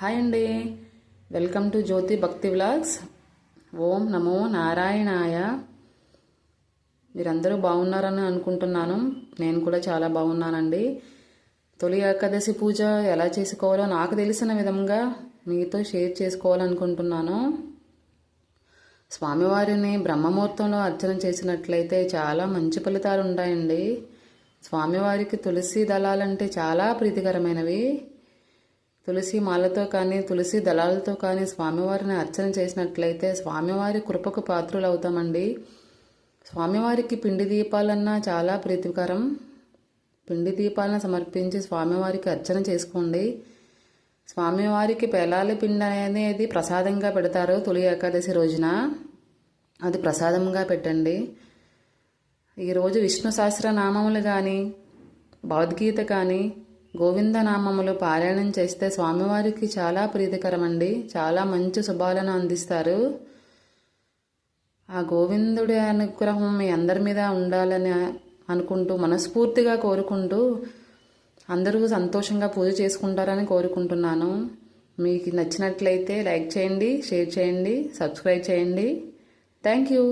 Hi అండి. Welcome to జ్యోతి భక్తి vlogs. ఓం నమో నారాయణాయ. మీరందరూ బాగున్నారని అనుకుంటున్నాను. నేను కూడా చాలా బాగున్నానండి. తొలి ఏకాదశి పూజ ఎలా చేసుకోవాలో నాకు తెలిసిన విధంగా మీతో షేర్ చేసుకోవాలనుకుంటున్నాను. స్వామివారిని బ్రహ్మముహూర్తంలో అర్చన చేసినట్లయితే చాలా మంచి ఫలితాలు ఉంటాయండి స్వామివారికి తులసి దళాలంటే చాలా ప్రీతికరమైనవి. తులసి మాలతో కానీ తులసి దళాలతో కానీ స్వామివారిని అర్చన చేసినట్లయితే స్వామివారి కృపకు పాత్రులు అవుతామండి స్వామివారికి పిండి దీపాలన్నా చాలా ప్రీతికరం. పిండి దీపాలను సమర్పించి స్వామివారికి అర్చన చేసుకోండి. స్వామివారికి పేలాల పిండి అనేది ప్రసాదంగా పెడతారు తొలి ఏకాదశి రోజున. అది ప్రసాదంగా పెట్టండి. ఈరోజు విష్ణు సహస్రనామములు కానీ భగవద్గీత కానీ గోవింద నామములు పారాయణం చేస్తే స్వామివారికి చాలా ప్రీతికరమండి. చాలా మంచి శుభాలను అందిస్తారు. ఆ గోవిందుడి అనుగ్రహం మీ అందరి మీద ఉండాలని అనుకుంటూ మనస్ఫూర్తిగా కోరుకుంటూ అందరూ సంతోషంగా పూజ చేసుకుంటారని కోరుకుంటున్నాను. మీకు నచ్చినట్లయితే లైక్ చేయండి షేర్ చేయండి సబ్స్క్రైబ్ చేయండి. Thank you.